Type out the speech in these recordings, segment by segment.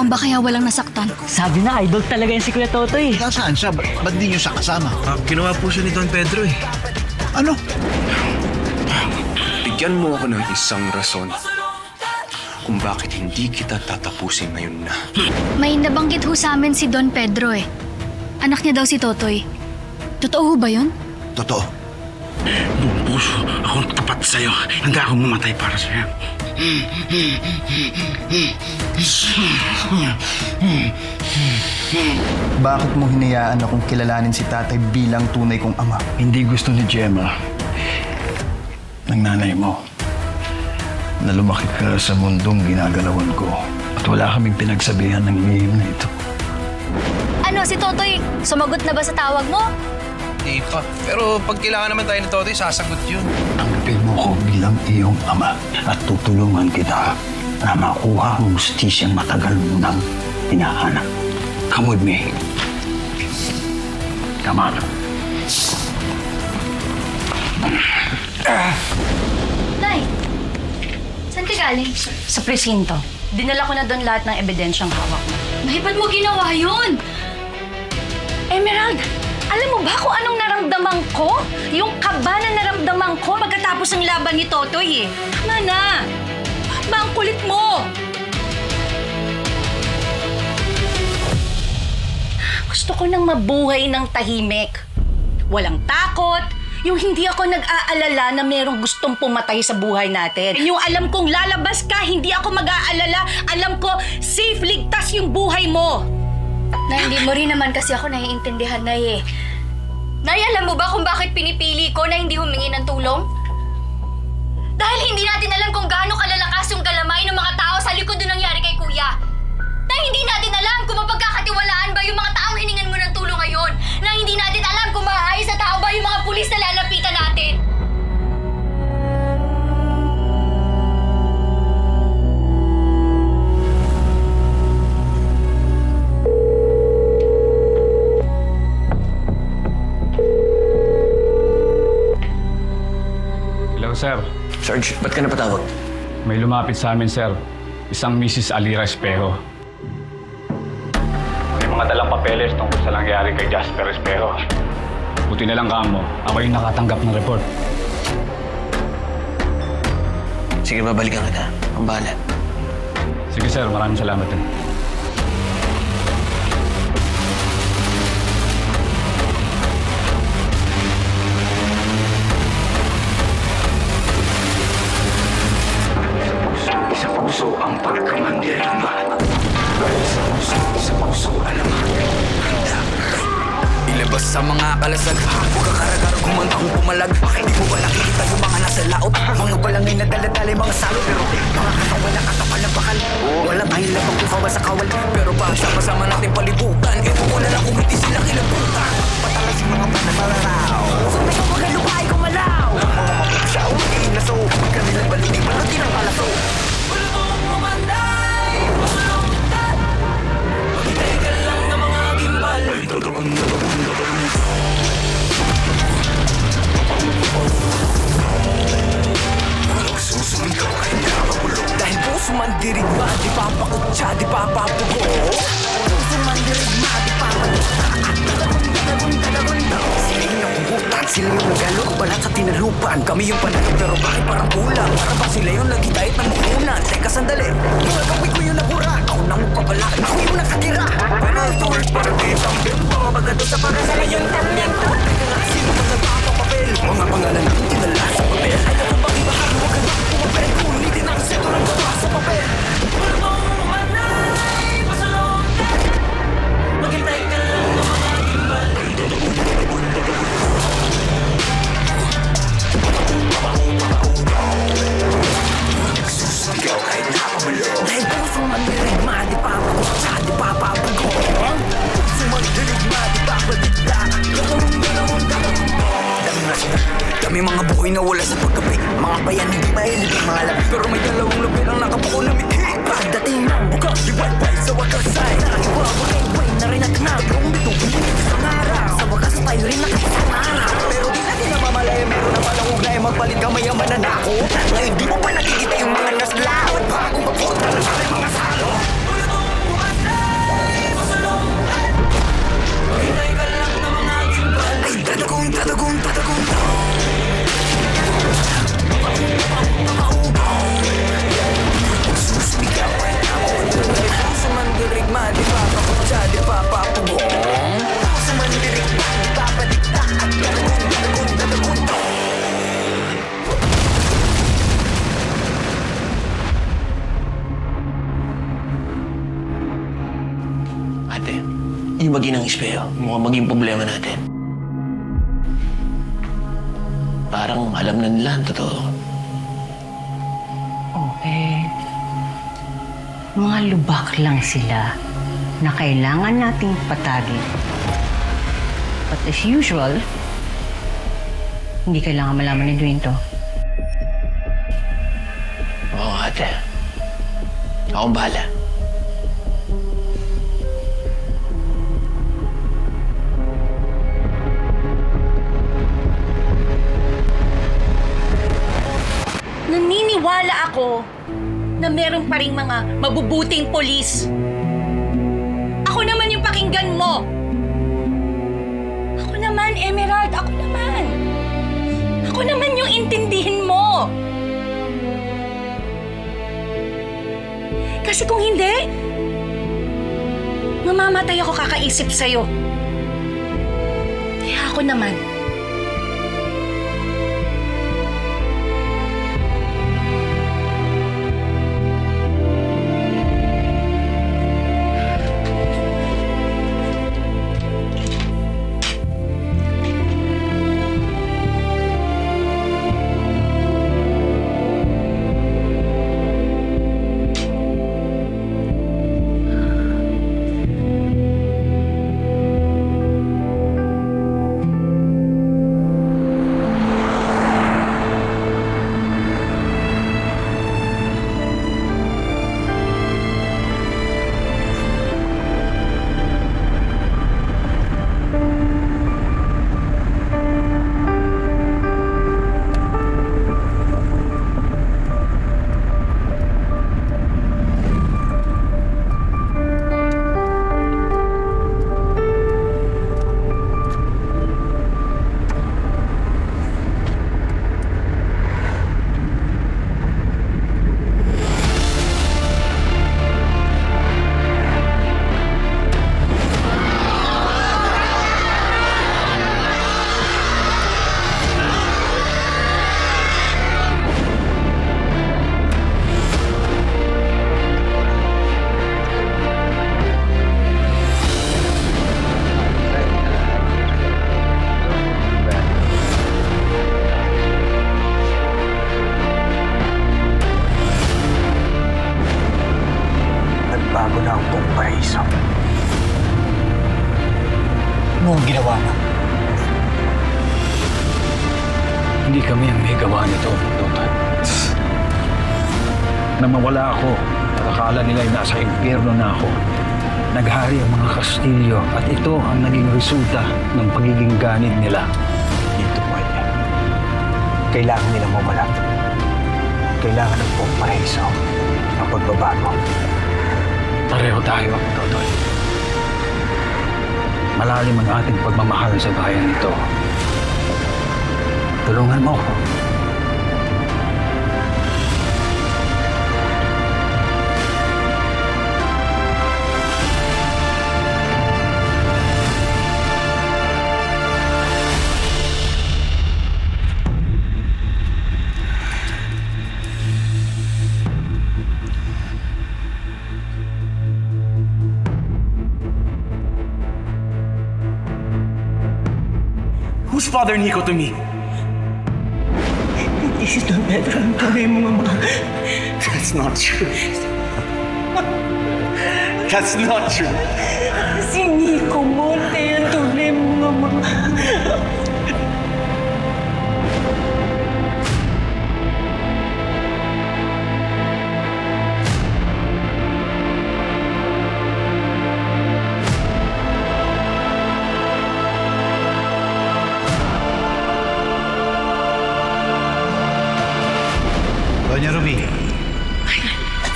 bomba kaya walang nasaktan. Sabi na, idol talaga yan si Kuya Totoy. Nasaan siya? Ba- ba't di niyo siya kasama? Ah, kinuha po siya ni Don Pedro eh. Ano? Bigyan mo ako ng isang rason kung bakit hindi kita tatapusin ngayon na. May nabanggit ho sa amin si Don Pedro eh. Anak niya daw si Totoy. Totoo ho ba yun? Totoo. Buong puso, akong tapat sa'yo. Handa akong mamatay para sa'yo. Bakit mo hinayaan akong kilalanin si tatay bilang tunay kong ama? Hindi gusto ni Gemma ng nanay mo na lumaki ka sa mundong ginagalawan ko at wala kaming pinagsabihan ng lihim na ito. Ano, si Totoy, sumagot na ba sa tawag mo? Pa. Pero pag kailangan naman tayo ni Totoy, sasagot yun. Tanggapin mo ko bilang iyong ama at tutulungan kita na makuha ang justisyang matagal mo nang hinahanap. Come with me. Come on. Nay, saan ka galing? Sa presinto. Dinala ko na doon lahat ng ebidensyang hawak mo. Nay, ba't mo ginawa yun? Emerald, alam mo ba kung anong naramdaman ko? Yung kaba na naramdaman ko pagkatapos ng laban ni Totoy eh. Tama na. Ba kulit mo? Gusto ko nang mabuhay ng tahimik. Walang takot, yung hindi ako nag-aalala na merong gustong pumatay sa buhay natin. Yung alam kong lalabas ka, hindi ako mag-aalala. Alam ko, safe, ligtas yung buhay mo. Nay, hindi mo rin naman kasi ako naiintindihan, Nay eh. Nay, alam mo ba kung bakit pinipili ko na hindi humingi ng tulong? Dahil hindi natin alam kung gaano kalalakas yung galamay ng mga tao sa likod ng nangyari kay Kuya. Na hindi natin alam Sarge, ba't ka napatawag? May lumapit sa amin, sir. Isang Mrs. Alira Espejo. May mga dalang papeles tungkol sa nangyari kay Jasper Espejo. Buti na lang kamo, ako yung nakatanggap ng report. Sige, babalikan kita. Ang bahala. Sige, sir. Maraming salamat din. Sa mga kalasag Huwag ka karagar kumanta kung pumalag. Di mo ba nakikita yung mga nasa laot? Mga balangay na daladala mga salo Pero mga katawan na katapal ng bakal. Wala tayong labang kukawa sa kawal Pero pag sama-sama natin palibutan Ewan ko na lang kung hindi sila kilabutan Patalas yung mga panataraw Sabay ko magalupay kumalaw Mga mapagsaw, magiging naso. Kanilang baluti, baluti ng palaso Dahil puso man dirigma, di pa pakutsa, di pa sila yung nagalo Balat sa tinalupan, kami yung panalo Pero bakit parang kulang? Para ba sila yung naghidayat ng mukunan? Teka sandali, yung nagawin ko yung nabura. Ako nang magpapala, ako yung nakatira. Ulit parang kitang bimbo Magato sa para sa ngayon talento Teka nga, sino ba nagpapapapel? Mga pangalan natin tinala sa papel. Ayaw ko bang ibahan, huwag ka na pumapel? Ulitin ang seto ng gawa sa papel. Wala Dahil puso man dirigma, di pa pakutsa, di pa papago Puso man dirigma, di pa padigda Dami mga buhay na wala sa pagkapi Mga bayan hindi mahilig ang mga labi Pero may dalawang labi ang nakabuko na mithi. Pagdating ng bukas, di wifi sa wakas ay. Naiwa, buhay-buhay na rin at nagong Bito, binig sa araw kayo rin nakasama Pero di natin namamalaya meron naman ang ugnay magpalit kamay ang mananako Ngayon di mo pa nakikita yung mga nasla. At bago mapunta na sa mga salo. Ay, tatagong, tatagong, tatagong, tatagong lumabagi ng espeyo. Mukhang maging problema natin. Parang alam na nila ang totoo. Oh, eh, mga lubak lang sila na kailangan nating patagin. But as usual, hindi kailangan malaman ni Dwayne to. Oo, ate. Akong bahala. Na meron pa rin mga mabubuting polis. Ako naman yung pakinggan mo. Ako naman, Emerald. Ako naman. Ako naman yung intindihin mo. Kasi kung hindi, mamamatay ako kakaisip sa'yo. Kaya ako naman, Nang mawala ako, at akala nila ay nasa impyerno na ako. Naghari ang mga kastilyo at ito ang naging resulta ng pagiging ganid nila. Dito pwede. Kailangan nila mawala. Kailangan ng buong paraiso ang pagbabago. Pareho tayo, Totoy. Malalim ang ating pagmamahal sa bayan nito. Tulungan mo ako. Who's Father Nico to me? This is the better ang tunay mo That's not true. That's not true. Si Nico Monte mga Doña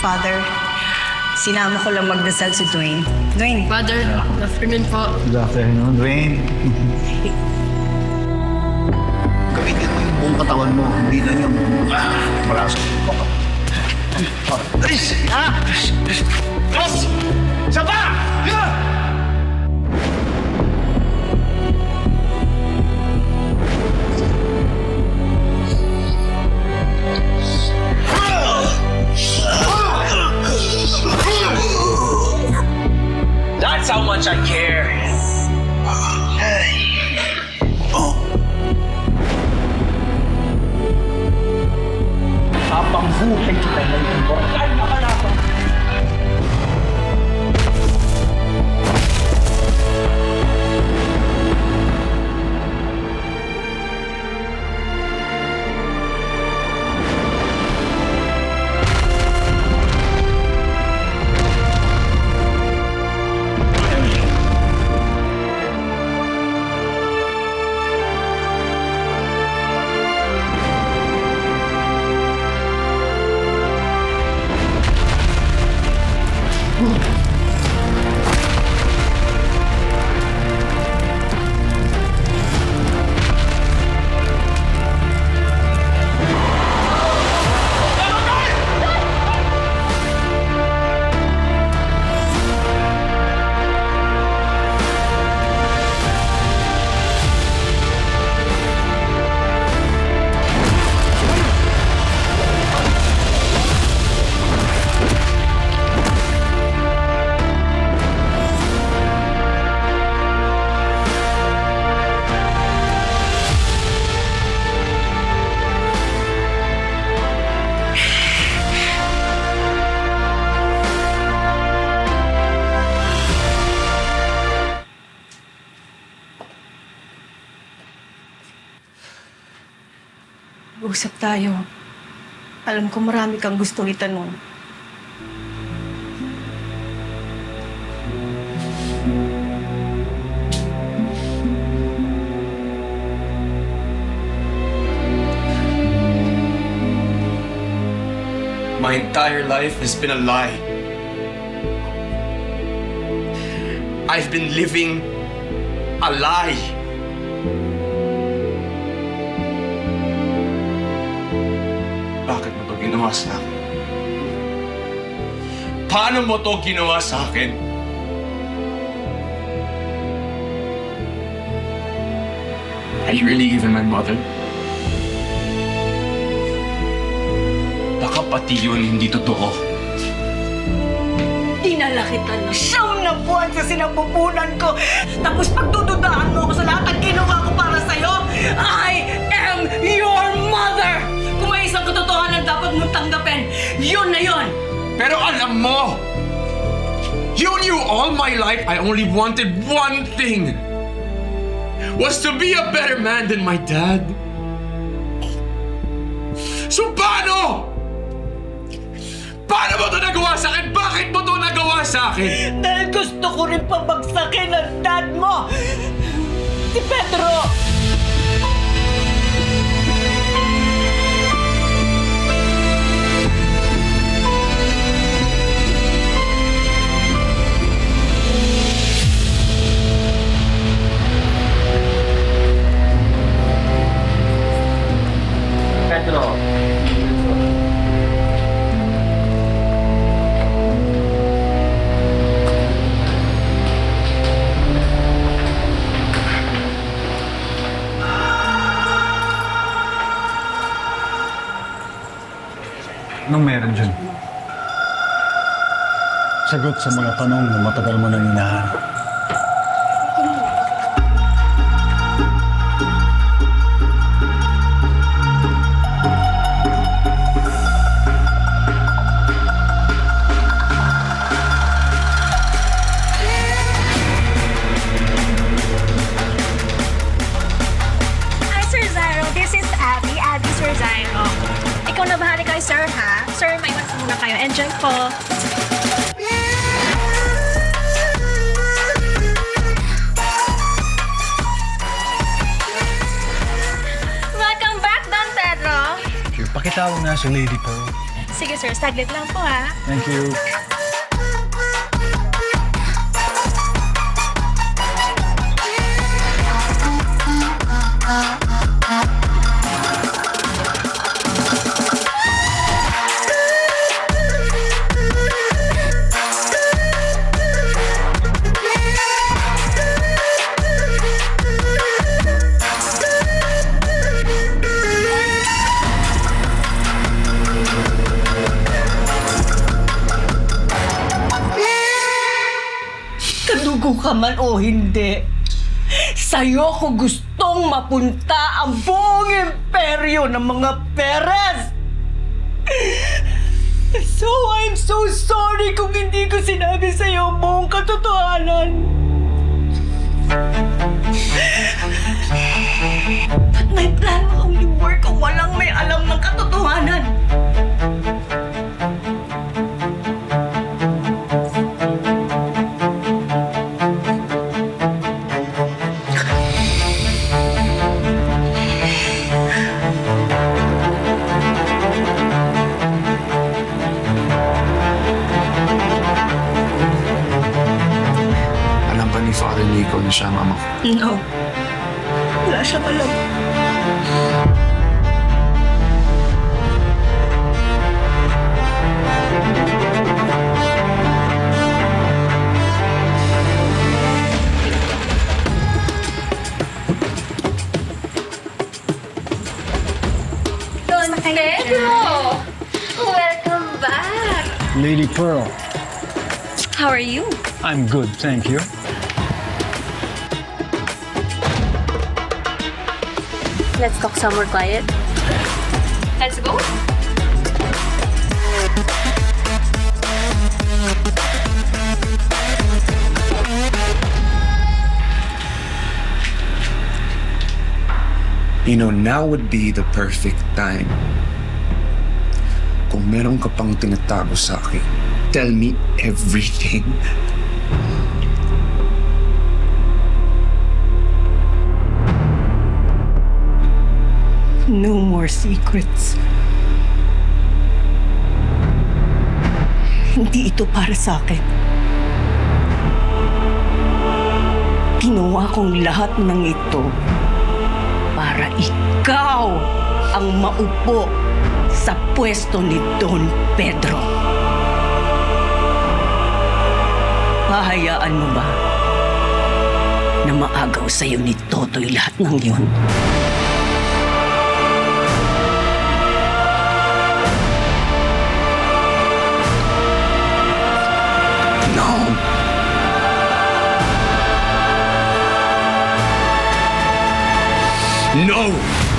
Father, sinama ko lang magdasal si Dwayne. Dwayne, Father, good afternoon po. good afternoon, Dwayne. Gamitin mo yung buong katawan mo, hindi lang yung ah, braso. Alis! Ah! Alis! Saba! Yeah! That's how much I care. Habang buhay kita ngayon, tayo. Alam ko marami kang gustong itanong. My entire life has been a lie. I've been living a lie. Ginawa sa akin? Paano mo to ginawa sa akin? Are you really even my mother? Baka pati yun hindi totoo. Dinala kita na siyam na buwan sa sinapupunan ko. Tapos pagdududaan mo ako sa lahat ng ginawa ko para sa'yo, I yun! Pero alam mo, you knew all my life I only wanted one thing. Was to be a better man than my dad. So paano? Paano mo to nagawa sa akin? Bakit mo to nagawa sa akin? Dahil gusto ko rin pabagsakin ang dad mo! Si Pedro! Anong meron dyan? Sagot sa mga tanong na matagal mo nang hinahanap. Pakitawag nga si Lady Pearl. Sige, sir. Saglit lang po, ha? Thank you. O hindi. Sa'yo ko gustong mapunta ang buong imperyo ng mga Perez! So I'm so sorry kung hindi ko sinabi sa'yo ang buong katotohanan. But my plan will only work kung walang may alam ng katotohanan. Nico na siya ang ama ko? No. Wala siyang alam. Don Pedro! Welcome back! Lady Pearl, How are you? I'm good, thank you. Let's talk somewhere quiet. Let's go. You know, now would be the perfect time. Kung meron ka pang tinatago sa akin, tell me everything. No more secrets. Hindi ito para sa akin. Ginawa kong lahat ng ito para ikaw ang maupo sa pwesto ni Don Pedro. Pahayaan mo ba na maagaw sa'yo ni Totoy lahat ng yun? No!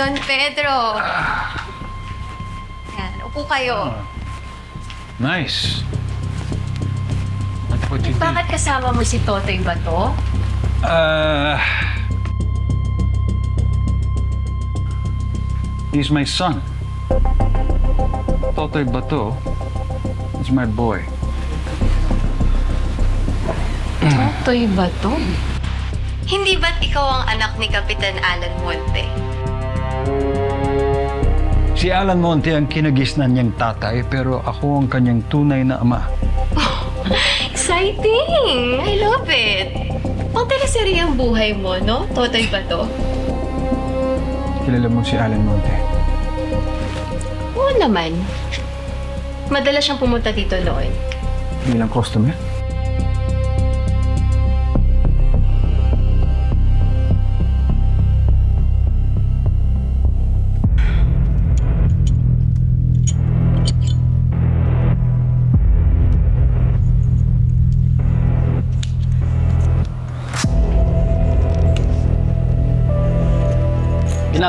Don Pedro. Yan, upo kayo. Nice. That's what you did. Bakit kasama mo si Totoy ba to? Uh, he's my son. Totoy Bato is my boy. Totoy ba to? Hindi ba't ikaw ang anak ni Kapitan Alan Monte? Si Alan Monte ang kinagisnan niyang tatay pero ako ang kanyang tunay na ama. Exciting! I love it! Pang teleserye ang buhay mo, no? Totoy ba to? Kilala mo si Alan Monte? Oo naman. Madalas siyang pumunta dito noon. Bilang customer?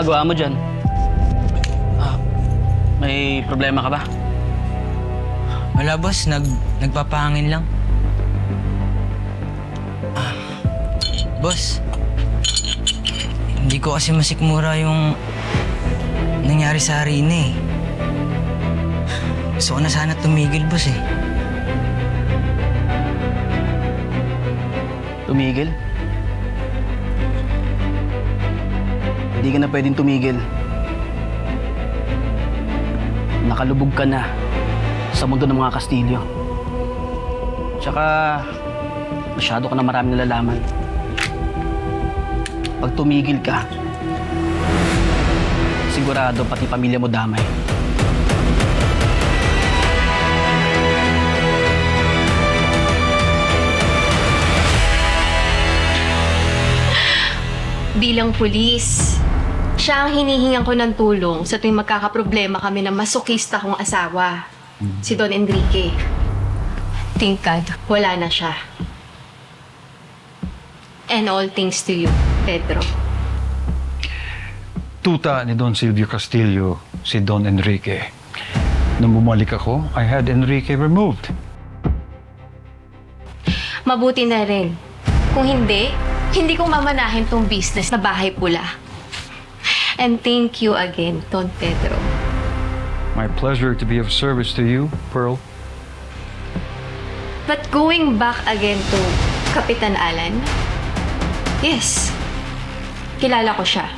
Ginagawa mo dyan? Ah, may problema ka ba? Wala boss, nag, nagpapahangin lang. Ah, boss, hindi ko kasi masikmura yung nangyari sa Arina eh. Gusto ko na sana tumigil boss eh. Tumigil? Hindi ka na pwedeng tumigil. Nakalubog ka na sa mundo ng mga Kastilyo. Tsaka, masyado ka na marami nalalaman. Pag tumigil ka, sigurado pati pamilya mo damay. Bilang pulis, siya ang hinihingan ko ng tulong sa tuwing magkakaproblema kami ng masokista kong asawa, si Don Enrique. Thank God, wala na siya. And all thanks to you, Pedro. Tuta ni Don Silvio Castillo, si Don Enrique. Nung bumalik ako, I had Enrique removed. Mabuti na rin. Kung hindi, hindi ko mamanahin tong business na bahay pula. And thank you again, Don Pedro. My pleasure to be of service to you, Pearl. But going back again to Kapitan Alan, yes, kilala ko siya.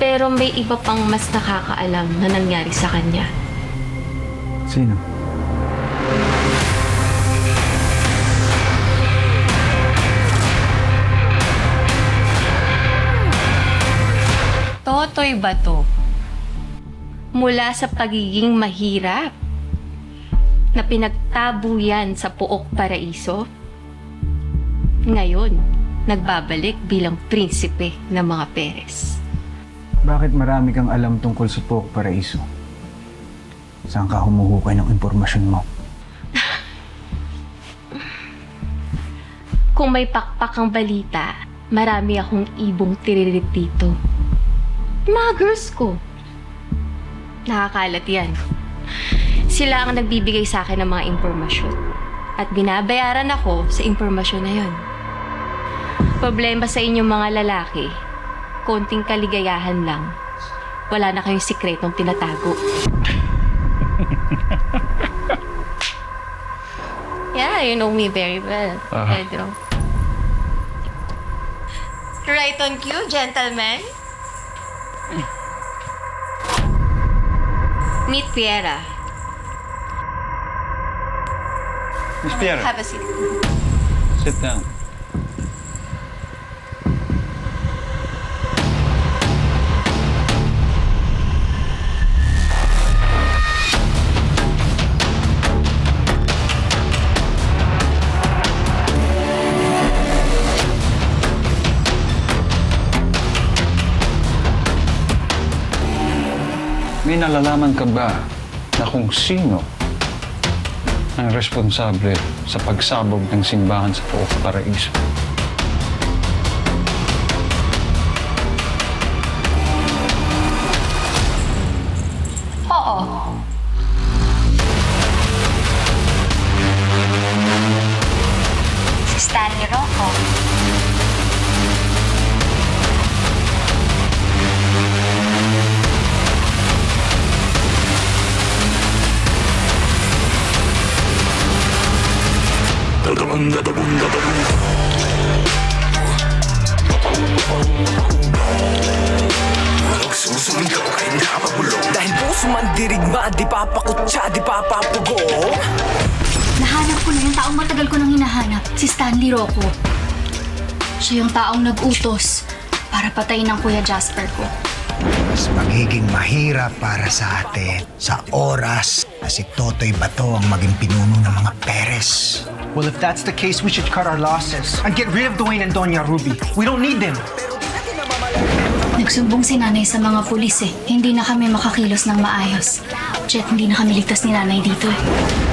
Pero may iba pang mas nakakaalam na nangyari sa kanya. Sino? Totoy ba to? Mula sa pagiging mahirap na pinagtabo yan sa Puok Paraiso, ngayon, nagbabalik bilang prinsipe ng mga Perez. Bakit marami kang alam tungkol sa Poco Paraiso? Saan ka humuhukay ng impormasyon mo? Kung may pakpak ang balita, marami akong ibong tiririt dito. Yung Mga girls ko. Nakakalat yan. Sila ang nagbibigay sa akin ng mga impormasyon. At binabayaran ako sa impormasyon na yon. Problema sa inyong mga lalaki, konting kaligayahan lang. Wala na kayong sikretong tinatago. yeah, you know me very well, Ah. Pedro. Right on cue, gentlemen. Meet Piera. Miss Pierre, Have a seat. sit down. May nalalaman ka ba na kung sino ang responsable sa pagsabog ng simbahan sa Poco Paraiso? Siya yung taong nag-utos para patayin ng Kuya Jasper ko. Mas magiging mahirap para sa atin sa oras na si Totoy Bato ang maging pinuno ng mga Perez. Well, if that's the case, we should cut our losses and get rid of Dwayne and Doña Ruby. We don't need them. Nagsumbong si nanay sa mga pulis eh. Hindi na kami makakilos ng maayos. Jet, hindi na kami ligtas ni nanay dito eh.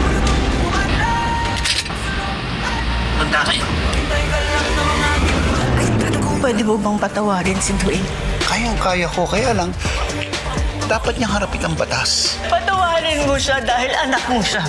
Pwede mo bang patawarin si Dwayne? Kayang-kaya ko, kaya lang, dapat niyang harapin ang batas. Patawarin mo siya dahil anak mo siya.